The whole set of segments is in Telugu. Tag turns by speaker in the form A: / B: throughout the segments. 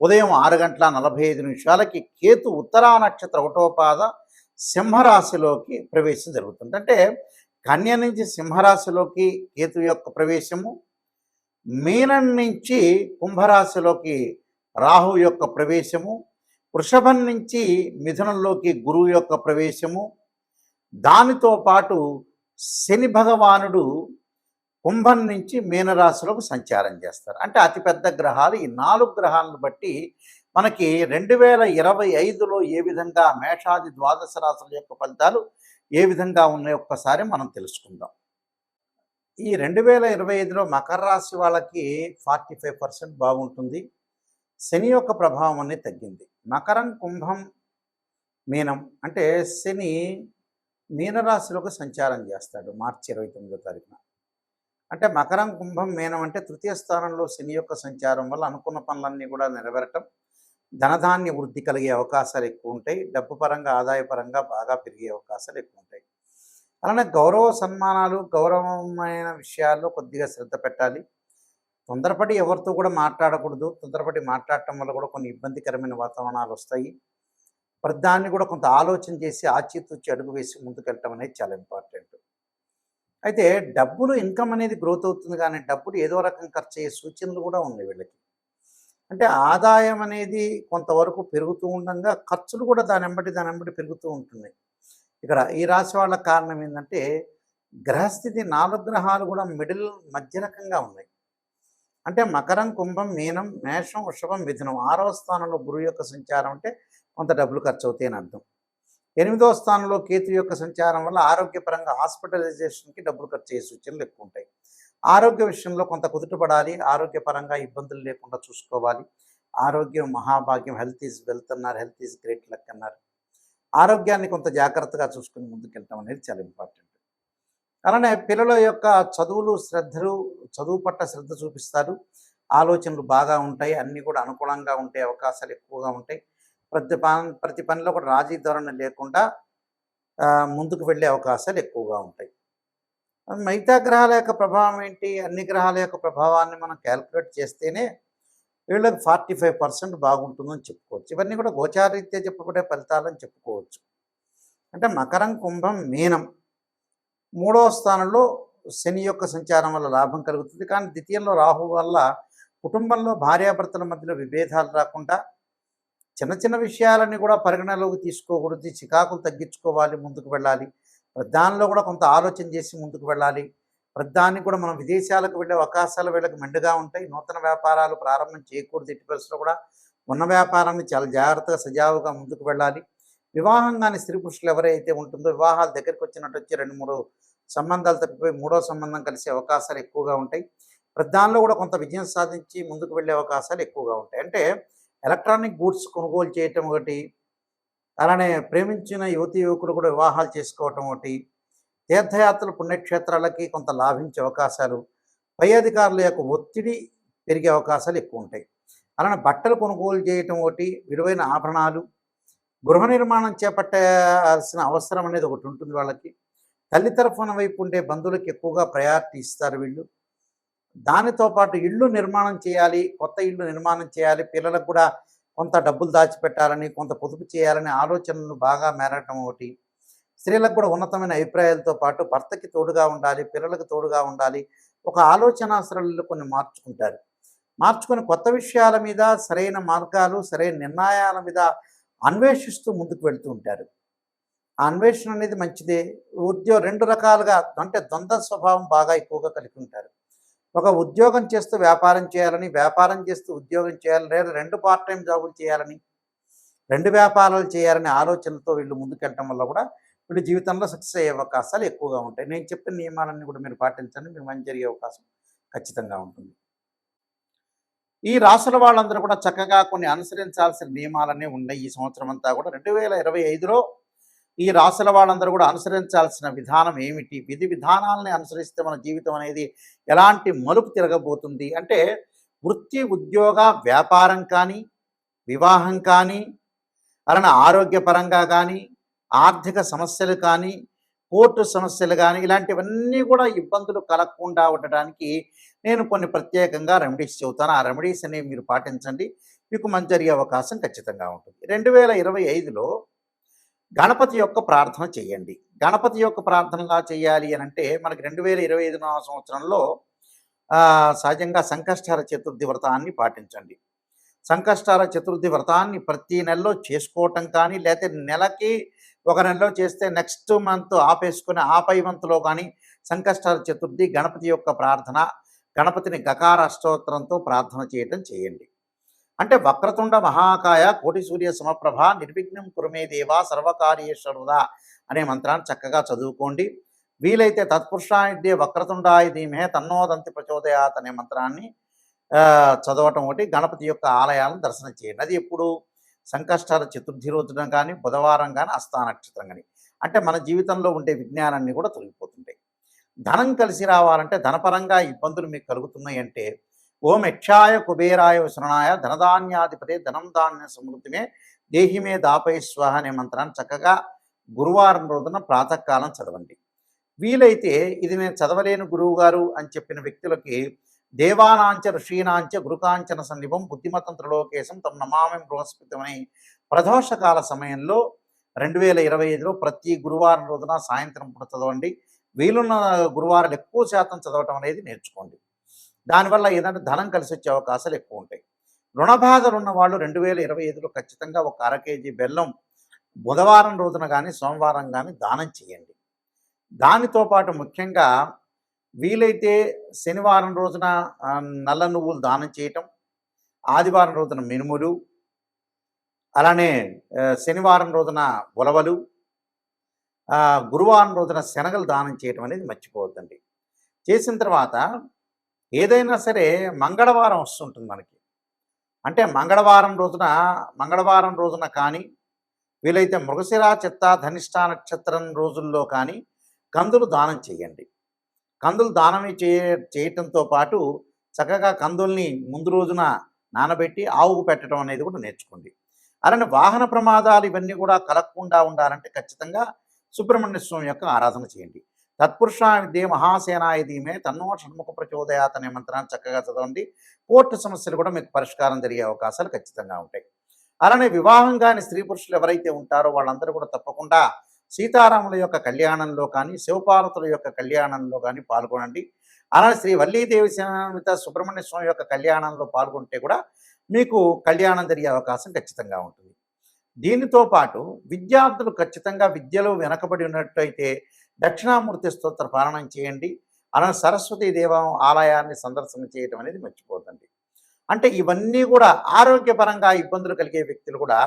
A: ఉదయం ఆరు గంటల నలభై ఐదు నిమిషాలకి కేతు ఉత్తరా నక్షత్ర ఒకటోపాద సింహరాశిలోకి ప్రవేశం జరుగుతుంది. అంటే కన్య నుంచి సింహరాశిలోకి కేతు యొక్క ప్రవేశము మీనం నుంచి కుంభరాశిలోకి రాహు యొక్క ప్రవేశము వృషభం నుంచి మిథునంలోకి గురువు యొక్క ప్రవేశము దానితో పాటు శని భగవానుడు కుంభం నుంచి మీనరాశులకు సంచారం చేస్తారు. అంటే అతిపెద్ద గ్రహాలు ఈ నాలుగు గ్రహాలను బట్టి మనకి రెండు వేల ఇరవై ఐదులో ఏ విధంగా మేషాది ద్వాదశ రాశుల యొక్క ఫలితాలు ఏ విధంగా ఉన్నాయి ఒక్కసారి మనం తెలుసుకుందాం. ఈ రెండు వేల ఇరవై ఐదులో మకర రాశి వాళ్ళకి ఫార్టీ ఫైవ్ పర్సెంట్ బాగుంటుంది. శని యొక్క ప్రభావం అనేది తగ్గింది. మకరం కుంభం మీనం అంటే శని మీనరాశిలోకి సంచారం చేస్తాడు మార్చి ఇరవై తొమ్మిదో తారీఖున. అంటే మకరం కుంభం మీనం అంటే తృతీయ స్థానంలో శని యొక్క సంచారం వల్ల అనుకున్న పనులన్నీ కూడా నెరవేరటం. ధనధాన్య వృద్ధి కలిగే అవకాశాలు ఎక్కువ ఉంటాయి. డబ్బు పరంగా ఆదాయపరంగా బాగా పెరిగే అవకాశాలు ఎక్కువ ఉంటాయి. అలానే గౌరవ సన్మానాలు గౌరవమైన విషయాల్లో కొద్దిగా శ్రద్ధ పెట్టాలి. తొందరపడి ఎవరితో కూడా మాట్లాడకూడదు. తొందరపడి మాట్లాడటం వల్ల కూడా కొన్ని ఇబ్బందికరమైన వాతావరణాలు వస్తాయి. ప్రతిదాన్ని కూడా కొంత ఆలోచన చేసి ఆచితూచి అడుగు వేసి ముందుకెళ్ళటం అనేది చాలా ఇంపార్టెంట్. అయితే డబ్బులు ఇన్కమ్ అనేది గ్రోత్ అవుతుంది కానీ డబ్బులు ఏదో రకం ఖర్చు అయ్యే సూచనలు కూడా ఉన్నాయి వీళ్ళకి. అంటే ఆదాయం అనేది కొంతవరకు పెరుగుతూ ఉండగా ఖర్చులు కూడా దాని వెంబడి దాని వెంబడి పెరుగుతూ ఉంటున్నాయి. ఇక్కడ ఈ రాశి వాళ్ళ కారణం ఏంటంటే గ్రహస్థితి నాలుగు గ్రహాలు కూడా మిడిల్ మధ్య రకంగా ఉన్నాయి. అంటే మకరం కుంభం మీనం మేషం వృషభం మిథునం ఆరవ స్థానంలో గురువు యొక్క సంచారం అంటే కొంత డబ్బులు ఖర్చు అవుతాయి అని అర్థం. ఎనిమిదవ స్థానంలో కేతు యొక్క సంచారం వల్ల ఆరోగ్యపరంగా హాస్పిటలైజేషన్కి డబ్బులు ఖర్చు చేసే సూచనలు ఎక్కువ ఉంటాయి. ఆరోగ్య విషయంలో కొంత కుదుటపడాలి ఆరోగ్యపరంగా ఇబ్బందులు లేకుండా చూసుకోవాలి. ఆరోగ్యం మహాభాగ్యం హెల్త్ ఈజ్ వెల్త్ అన్నారు హెల్త్ ఈజ్ గ్రేట్ లక్ అన్నారు. ఆరోగ్యాన్ని కొంత జాగ్రత్తగా చూసుకుని ముందుకెళ్ళటం అనేది చాలా ఇంపార్టెంట్. అలానే పిల్లల యొక్క చదువులు శ్రద్ధలు చదువు పట్ల శ్రద్ధ చూపిస్తారు. ఆలోచనలు బాగా ఉంటాయి అన్నీ కూడా అనుకూలంగా ఉండే అవకాశాలు ఎక్కువగా ఉంటాయి. ప్రతి పని ప్రతి పనిలో కూడా రాజీ ధోరణి లేకుండా ముందుకు వెళ్ళే అవకాశాలు ఎక్కువగా ఉంటాయి. మిగతా గ్రహాల యొక్క ప్రభావం ఏంటి? అన్ని గ్రహాల యొక్క ప్రభావాన్ని మనం క్యాల్కులేట్ చేస్తేనే వీళ్ళకి ఫార్టీ ఫైవ్ పర్సెంట్ బాగుంటుందని చెప్పుకోవచ్చు. ఇవన్నీ కూడా గోచారీత్యా చెప్పబడే ఫలితాలని చెప్పుకోవచ్చు. అంటే మకరం కుంభం మీనం మూడవ స్థానంలో శని యొక్క సంచారం వల్ల లాభం కలుగుతుంది. కానీ ద్వితీయంలో రాహు వల్ల కుటుంబంలో భార్యాభర్తల మధ్యలో విభేదాలు రాకుండా చిన్న చిన్న విషయాలన్నీ కూడా పరిగణలోకి తీసుకోకూడదు. చికాకులు తగ్గించుకోవాలి ముందుకు వెళ్ళాలి. దానిలో కూడా కొంత ఆలోచన చేసి ముందుకు వెళ్ళాలి. ప్రతిదానికి కూడా మనం విదేశాలకు వెళ్ళే అవకాశాలు వీళ్ళకి మెండుగా ఉంటాయి. నూతన వ్యాపారాలు ప్రారంభం చేయకూడదు. ఎట్టి పరిస్థితుల్లో కూడా ఉన్న వ్యాపారాన్ని చాలా జాగ్రత్తగా సజావుగా ముందుకు వెళ్ళాలి. వివాహం కాని స్త్రీ పురుషులు ఎవరైతే ఉంటుందో వివాహాల దగ్గరికి వచ్చినట్టు వచ్చి రెండు మూడు సంబంధాలు తప్పిపోయి మూడో సంబంధం కలిసే అవకాశాలు ఎక్కువగా ఉంటాయి. ప్రతి కూడా కొంత విజయం సాధించి ముందుకు వెళ్ళే అవకాశాలు ఎక్కువగా ఉంటాయి. అంటే ఎలక్ట్రానిక్ గూడ్స్ కొనుగోలు చేయటం ఒకటి అలానే ప్రేమించిన యువతి యువకులు కూడా వివాహాలు చేసుకోవటం ఒకటి తీర్థయాత్రలు పుణ్యక్షేత్రాలకి కొంత లాభించే అవకాశాలు పై అధికారుల యొక్క ఒత్తిడి పెరిగే అవకాశాలు ఎక్కువ ఉంటాయి. అలానే బట్టలు కొనుగోలు చేయటం ఒకటి విలువైన ఆభరణాలు గృహ నిర్మాణం చేపట్టాల్సిన అవసరం అనేది ఒకటి ఉంటుంది వాళ్ళకి. తల్లి తరఫున వైపు ఉండే బంధువులకు ఎక్కువగా ప్రయారిటీ ఇస్తారు వీళ్ళు. దానితో పాటు ఇల్లు నిర్మాణం చేయాలి కొత్త ఇల్లు నిర్మాణం చేయాలి పిల్లలకు కూడా కొంత డబ్బులు దాచిపెట్టాలని కొంత పొదుపు చేయాలని ఆలోచనలు బాగా మేరటం ఒకటి. స్త్రీలకు కూడా ఉన్నతమైన అభిప్రాయాలతో పాటు భర్తకి తోడుగా ఉండాలి పిల్లలకు తోడుగా ఉండాలి ఒక ఆలోచన సరళిలో కొన్ని మార్చుకుంటారు. మార్చుకొని కొత్త విషయాల మీద సరైన మార్గాలు సరైన నిర్ణయాల మీద అన్వేషిస్తూ ముందుకు వెళ్తూ ఉంటారు. ఆ అన్వేషణ అనేది మంచిదే. ఉద్యోగం రెండు రకాలుగా అంటే ద్వంద్వ స్వభావం బాగా ఎక్కువగా కలిగి ఉంటారు. ఒక ఉద్యోగం చేస్తూ వ్యాపారం చేయాలని వ్యాపారం చేస్తూ ఉద్యోగం చేయాలని లేదా రెండు పార్ట్ టైం జాబులు చేయాలని రెండు వ్యాపారాలు చేయాలనే ఆలోచనతో వీళ్ళు ముందుకెళ్ళటం వల్ల కూడా వీళ్ళు జీవితంలో సక్సెస్ అయ్యే అవకాశాలు ఎక్కువగా ఉంటాయి. నేను చెప్పిన నియమాలన్నీ కూడా మీరు పాటించండి మీరు మంచి జరిగే అవకాశం ఖచ్చితంగా ఉంటుంది. ఈ రాసుల వాళ్ళందరూ కూడా చక్కగా కొన్ని అనుసరించాల్సిన నియమాలన్నీ ఉన్నాయి. ఈ సంవత్సరం అంతా కూడా రెండు వేల ఇరవై ఐదులో ఈ రాసుల వాళ్ళందరూ కూడా అనుసరించాల్సిన విధానం ఏమిటి? విధి విధానాలని అనుసరిస్తే మన జీవితం అనేది ఎలాంటి మలుపు తిరగబోతుంది? అంటే వృత్తి ఉద్యోగ వ్యాపారం కానీ వివాహం కానీ అలానే ఆరోగ్యపరంగా కానీ ఆర్థిక సమస్యలు కానీ కోర్టు సమస్యలు కానీ ఇలాంటివన్నీ కూడా ఇబ్బందులు కలగకుండా ఉండటానికి నేను కొన్ని ప్రత్యేకంగా రెమెడీస్ చెబుతాను. ఆ రెమెడీస్ అనేవి మీరు పాటించండి. మీకు మంచి జరిగే అవకాశం ఖచ్చితంగా ఉంటుంది. రెండు వేల ఇరవై ఐదులో గణపతి యొక్క ప్రార్థన చేయండి. గణపతి యొక్క ప్రార్థనలా చేయాలి అని అంటే మనకి రెండు వేల ఇరవై ఐదు సంవత్సరంలో ఆ, సహజంగా సంకష్టార చతుర్థి వ్రతాన్ని పాటించండి. సంకష్టార చతుర్థి వ్రతాన్ని ప్రతి నెలలో చేసుకోవటం కానీ లేకపోతే నెలకి ఒక నెలలో చేస్తే నెక్స్ట్ మంత్ ఆపేసుకుని ఆపై మంత్లో కానీ సంకష్టార చతుర్థి గణపతి యొక్క ప్రార్థన గణపతిని గకార అష్టోత్తరంతో ప్రార్థన చేయటం చేయండి. అంటే వక్రతుండ మహాకాయ కోటి సూర్య సమప్రభ నిర్విఘ్నం కురుమే దేవా సర్వకార్యేశ్వరుదా అనే మంత్రాన్ని చక్కగా చదువుకోండి. వీలైతే తత్పురుషాయుధ్యే వక్రతుండాయ ధీమే తన్నోదంతి ప్రచోదయాత్ అనే మంత్రాన్ని చదవటం ఒకటి గణపతి యొక్క ఆలయాలను దర్శనం చేయండి. అది ఎప్పుడు? సంకష్టాల చతుర్థి రోజున కానీ బుధవారం కానీ అస్థా నక్షత్రం కానీ అంటే మన జీవితంలో ఉండే విజ్ఞానాన్ని కూడా తొలగిపోతుంటాయి. ధనం కలిసి రావాలంటే ధనపరంగా ఇబ్బందులు మీకు కలుగుతున్నాయి అంటే ఓం యక్షాయ కుబేరాయ శరణాయ ధనధాన్యాధిపతి ధనం ధాన్య సమృద్ధిమే దేహిమే దాపై స్వాహ అనే మంత్రాన్ని చక్కగా గురువారం రోజున ప్రాతకాలం చదవండి. వీలైతే ఇది నేను చదవలేను గురువు గారు అని చెప్పిన వ్యక్తులకి దేవానాంచ ఋషీనాంచ గురుకాంచన సన్నిభం బుద్ధిమతం త్రిలోకేశం తమ నమామి బృహస్పతిమని ప్రదోషకాల సమయంలో రెండు వేల ఇరవై ఐదులో ప్రతి గురువారం రోజున సాయంత్రం పూట చదవండి. వీలున్న గురువారాలు ఎక్కువ శాతం చదవటం అనేది నేర్చుకోండి. దానివల్ల ఏంటంటే ధనం కలిసి వచ్చే అవకాశాలు ఎక్కువ ఉంటాయి రుణ బాధలు ఉన్న వాళ్ళు రెండు వేల ఇరవై ఐదులో ఖచ్చితంగా ఒక అర కేజీ బెల్లం బుధవారం రోజున కానీ సోమవారం కానీ దానం చేయండి. దానితో పాటు ముఖ్యంగా వీలైతే శనివారం రోజున నల్ల నువ్వులు దానం చేయటం ఆదివారం రోజున మినుములు అలానే శనివారం రోజున ఉలవలు గురువారం రోజున శనగలు దానం చేయటం అనేది మర్చిపోవద్దండి. చేసిన తర్వాత ఏదైనా సరే మంగళవారం వస్తుంటుంది మనకి. అంటే మంగళవారం రోజున మంగళవారం రోజున కానీ వీలైతే మృగశిర చిత్త ధనిష్ట నక్షత్రం రోజుల్లో కానీ కందులు దానం చేయండి. కందులు దానం చేయ చేయటంతో పాటు చక్కగా కందుల్ని ముందు రోజున నానబెట్టి ఆవుకు పెట్టడం అనేది కూడా నేర్చుకోండి. అలానే వాహన ప్రమాదాలు ఇవన్నీ కూడా కలగకుండా ఉండాలంటే ఖచ్చితంగా సుబ్రహ్మణ్య స్వామి యొక్క ఆరాధన చేయండి. తత్పురుష విద్య మహాసేనాయ తన్నో షణ్ముఖ ప్రచోదయాత్ అనే మంత్రాన్ని చక్కగా చదవండి. కోర్టు సమస్యలు కూడా మీకు పరిష్కారం జరిగే అవకాశాలు ఖచ్చితంగా ఉంటాయి. అలానే వివాహం కాని స్త్రీ పురుషులు ఎవరైతే ఉంటారో వాళ్ళందరూ కూడా తప్పకుండా సీతారాముల యొక్క కళ్యాణంలో కానీ శివపార్వతుల యొక్క కళ్యాణంలో కానీ పాల్గొనండి. అలానే శ్రీ వల్లీదేవి సేనామిత సుబ్రహ్మణ్య స్వామి యొక్క కళ్యాణంలో పాల్గొంటే కూడా మీకు కళ్యాణం జరిగే అవకాశం ఖచ్చితంగా ఉంటుంది. దీనితో పాటు విద్యార్థులు ఖచ్చితంగా విద్యలో వెనకబడి ఉన్నట్టయితే దక్షిణామూర్తి స్తోత్ర పారాయణం చేయండి. అలా సరస్వతీ దేవం ఆలయాన్ని సందర్శన చేయటం అనేది మర్చిపోతుంది అంటే ఇవన్నీ కూడా ఆరోగ్యపరంగా ఇబ్బందులు కలిగే వ్యక్తులు కూడా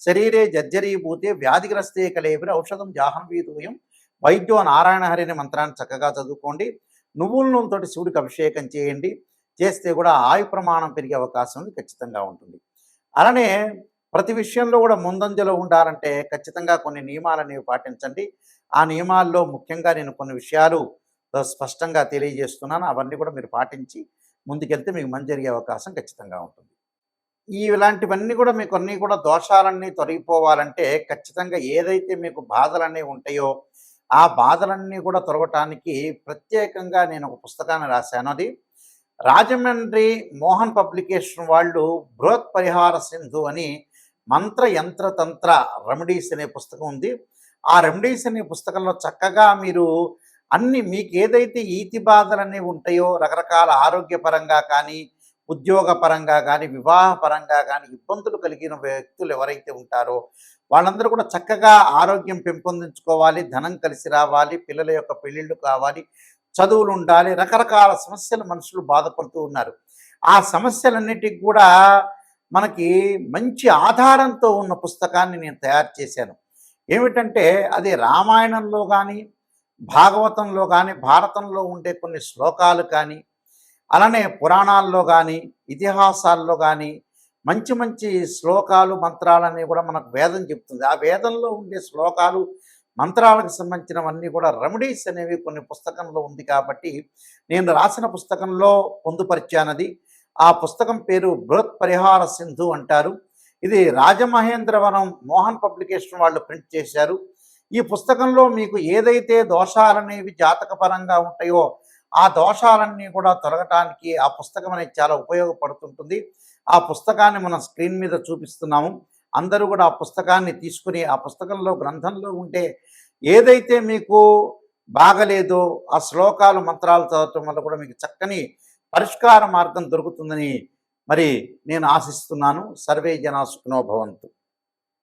A: శరీరే జర్జరీభూతే వ్యాధిగ్రస్తే కలేబిరి ఔషధం జాహ్నవీతూయం వైద్యో నారాయణ హరిని మంత్రాన్ని చక్కగా చదువుకోండి. నువ్వుల నూనెతోటి శివుడికి అభిషేకం చేయండి. చేస్తే కూడా ఆయు ప్రమాణం పెరిగే అవకాశం ఖచ్చితంగా ఉంటుంది. అలానే ప్రతి విషయంలో కూడా ముందంజలో ఉండాలంటే ఖచ్చితంగా కొన్ని నియమాలనేవి పాటించండి. ఆ నియమాల్లో ముఖ్యంగా నేను కొన్ని విషయాలు స్పష్టంగా తెలియజేస్తున్నాను. అవన్నీ కూడా మీరు పాటించి ముందుకెళ్తే మీకు మంచి జరిగే అవకాశం ఖచ్చితంగా ఉంటుంది. ఈ ఇలాంటివన్నీ కూడా మీకు అన్నీ కూడా దోషాలన్నీ తొలగిపోవాలంటే ఖచ్చితంగా ఏదైతే మీకు బాధలన్నీ ఉంటాయో ఆ బాధలన్నీ కూడా తొలగటానికి ప్రత్యేకంగా నేను ఒక పుస్తకాన్ని రాశాను. అది రాజమండ్రి మోహన్ పబ్లికేషన్ వాళ్ళు బృహత్ పరిహార సింధు అని మంత్ర యంత్ర తంత్ర రెమెడీస్ అనే పుస్తకం ఉంది. ఆ రెమెడీస్ అనే పుస్తకంలో చక్కగా మీరు అన్ని మీకు ఏదైతే ఈతి బాధలన్నీ ఉంటాయో రకరకాల ఆరోగ్యపరంగా కానీ ఉద్యోగపరంగా కానీ వివాహపరంగా కానీ ఇబ్బందులు కలిగిన వ్యక్తులు ఎవరైతే ఉంటారో వాళ్ళందరూ కూడా చక్కగా ఆరోగ్యం పెంపొందించుకోవాలి ధనం కలిసి రావాలి పిల్లల యొక్క పెళ్ళిళ్ళు కావాలి చదువులు ఉండాలి రకరకాల సమస్యలు మనుషులు బాధపడుతూ ఉన్నారు. ఆ సమస్యలన్నిటికి కూడా మనకి మంచి ఆధారంతో ఉన్న పుస్తకాన్ని నేను తయారు చేశాను. ఏమిటంటే అది రామాయణంలో కానీ భాగవతంలో కానీ భారతంలో ఉండే కొన్ని శ్లోకాలు కానీ అలానే పురాణాల్లో కానీ ఇతిహాసాల్లో కానీ మంచి మంచి శ్లోకాలు మంత్రాలన్నీ కూడా మనకు వేదం చెప్తుంది ఆ వేదంలో ఉండే శ్లోకాలు మంత్రాలకు సంబంధించినవన్నీ కూడా రెమెడీస్ అనేవి కొన్ని పుస్తకంలో ఉంది కాబట్టి నేను రాసిన పుస్తకంలో పొందుపరిచానది. ఆ పుస్తకం పేరు బృహత్ పరిహార సింధు అంటారు. ఇది రాజమహేంద్రవరం మోహన్ పబ్లికేషన్ వాళ్ళు ప్రింట్ చేశారు. ఈ పుస్తకంలో మీకు ఏదైతే దోషాలనేవి జాతకపరంగా ఉంటాయో ఆ దోషాలన్నీ కూడా తొలగటానికి ఆ పుస్తకం అనేది చాలా ఉపయోగపడుతుంటుంది. ఆ పుస్తకాన్ని మనం స్క్రీన్ మీద చూపిస్తున్నాము. అందరూ కూడా ఆ పుస్తకాన్ని తీసుకుని ఆ పుస్తకంలో గ్రంథంలో ఉంటే ఏదైతే మీకు బాగలేదో ఆ శ్లోకాలు మంత్రాలు చదవటం వల్ల కూడా మీకు చక్కని పరిష్కార మార్గం దొరుకుతుందని మరి నేను ఆశిస్తున్నాను సర్వే జనా సుఖనోభవంతు